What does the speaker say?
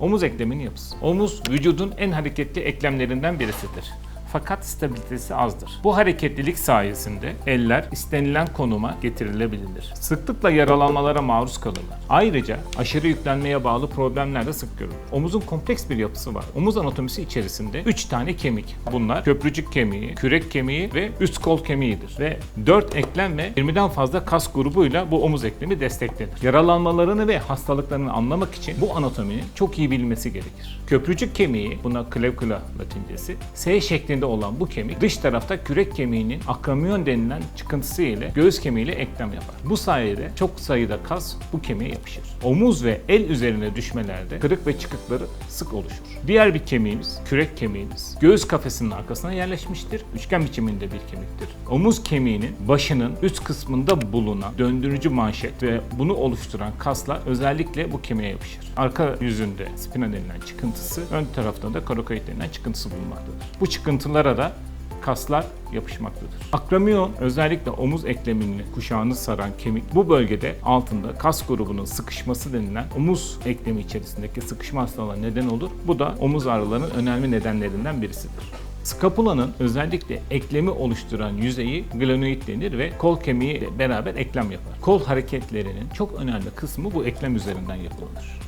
Omuz ekleminin yapısı. Omuz vücudun en hareketli eklemlerinden birisidir. Fakat stabilitesi azdır. Bu hareketlilik sayesinde eller istenilen konuma getirilebilir. Sıklıkla yaralanmalara maruz kalırlar. Ayrıca aşırı yüklenmeye bağlı problemler de sık görülür. Omuzun kompleks bir yapısı var. Omuz anatomisi içerisinde 3 tane kemik. Bunlar köprücük kemiği, kürek kemiği ve üst kol kemiğidir. Ve 4 eklem ve 20'den fazla kas grubuyla bu omuz eklemi desteklenir. Yaralanmalarını ve hastalıklarını anlamak için bu anatominin çok iyi bilmesi gerekir. Köprücük kemiği, buna clavicula latincesi, S şeklinde olan bu kemik dış tarafta kürek kemiğinin akramion denilen çıkıntısı ile göğüs kemiğiyle eklem yapar. Bu sayede çok sayıda kas bu kemiğe yapışır. Omuz ve el üzerine düşmelerde kırık ve çıkıkları sık oluşur. Diğer bir kemiğimiz, kürek kemiğimiz, göğüs kafesinin arkasına yerleşmiştir. Üçgen biçiminde bir kemiktir. Omuz kemiğinin başının üst kısmında bulunan döndürücü manşet ve bunu oluşturan kaslar özellikle bu kemiğe yapışır. Arka yüzünde spina denilen çıkıntısı, ön tarafta da karokoid denilen çıkıntısı bulunmaktadır. Bu çıkıntılara da kaslar yapışmaktadır. Akramion özellikle omuz eklemini kuşağını saran kemik bu bölgede altında kas grubunun sıkışması denilen omuz eklemi içerisindeki sıkışma hastalığına neden olur. Bu da omuz ağrılarının önemli nedenlerinden birisidir. Skapulanın özellikle eklemi oluşturan yüzeyi glenoid denir ve kol kemiği ile beraber eklem yapar. Kol hareketlerinin çok önemli kısmı bu eklem üzerinden yapılır.